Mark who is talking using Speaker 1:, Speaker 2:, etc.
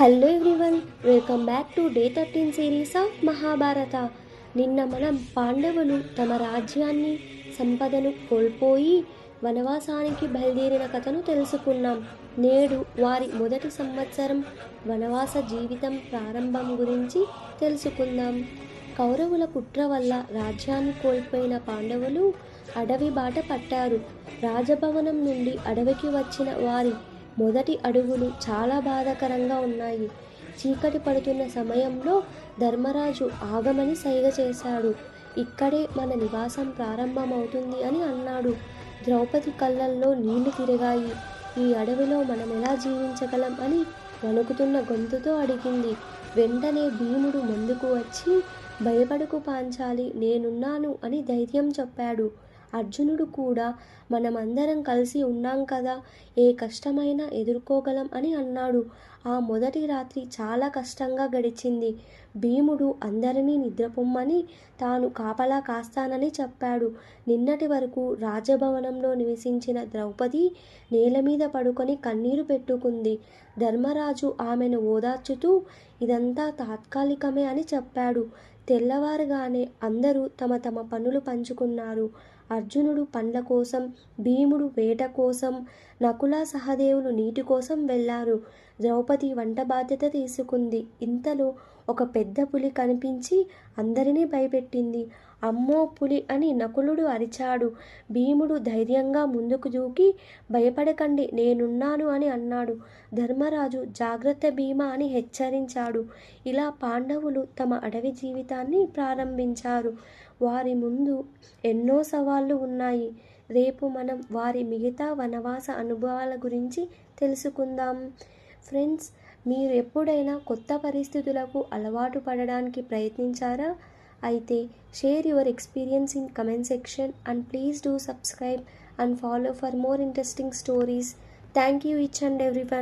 Speaker 1: Hello everyone welcome back to day thirteen series of Mahabharata నిన్న మనం పాండవులు తమ రాజ్యాన్ని సంపదను కోల్పోయి వనవాసానికి బయలుదేరిన కథను తెలుసుకున్నాం నేడు వారి మొదటి సంవత్సరం వనవాస జీవితం ప్రారంభం గురించి తెలుసుకుందాం కౌరవుల కుట్ర వల్ల రాజ్యాన్ని కోల్పోయిన పాండవులు అడవి బాట పట్టారు రాజభవనం నుండి అడవికి వచ్చిన వారి మొదటి అడుగులు చాలా బాధాకరంగా ఉన్నాయి చీకటి పడుతున్న సమయంలో ధర్మరాజు ఆగమని సైగ చేశాడు ఇక్కడే మన నివాసం ప్రారంభమవుతుంది అని అన్నాడు ద్రౌపది కళ్ళల్లో నీళ్లు తిరిగాయి ఈ అడవిలో మనం ఎలా జీవించగలం అని వణుకుతున్న గొంతుతో అడిగింది వెంటనే భీముడు ముందుకు వచ్చి భయపడుకు పాంచాలి నేనున్నాను అని ధైర్యం చెప్పాడు అర్జునుడు కూడా మనమందరం కలిసి ఉన్నాం కదా ఏ కష్టమైనా ఎదుర్కోగలం అని అన్నాడు ఆ మొదటి రాత్రి చాలా కష్టంగా గడిచింది భీముడు అందరినీ నిద్రపొమ్మని తాను కాపలా కాస్తానని చెప్పాడు నిన్నటి వరకు రాజభవనంలో నివసించిన ద్రౌపది నేల మీద పడుకొని కన్నీరు పెట్టుకుంది ధర్మరాజు ఆమెను ఓదార్చుతూ ఇదంతా తాత్కాలికమే అని చెప్పాడు తెల్లవారుగానే అందరూ తమ తమ పనులు పంచుకున్నారు అర్జునుడు పండ్ల కోసం భీముడు వేట కోసం నకుల సహదేవులు నీటి కోసం వెళ్ళారు ద్రౌపది వంట బాధ్యత తీసుకుంది ఇంతలో ఒక పెద్ద పులి కనిపించి అందరినీ భయపెట్టింది అమ్మో పులి అని నకులుడు అరిచాడు భీముడు ధైర్యంగా ముందుకు దూకి భయపడకండి నేనున్నాను అని అన్నాడు ధర్మరాజు జాగ్రత్త భీమా అని హెచ్చరించాడు ఇలా పాండవులు తమ అడవి జీవితాన్ని ప్రారంభించారు వారి ముందు ఎన్నో సవాళ్ళు ఉన్నాయి రేపు మనం వారి మిగతా వనవాస అనుభవాల గురించి తెలుసుకుందాం ఫ్రెండ్స్ మీరు ఎప్పుడైనా కొత్త పరిస్థితులకు అలవాటు పడడానికి ప్రయత్నించారా Aithe, share your experience in comment section and please do subscribe and follow for more interesting stories. Thank you each and everyone.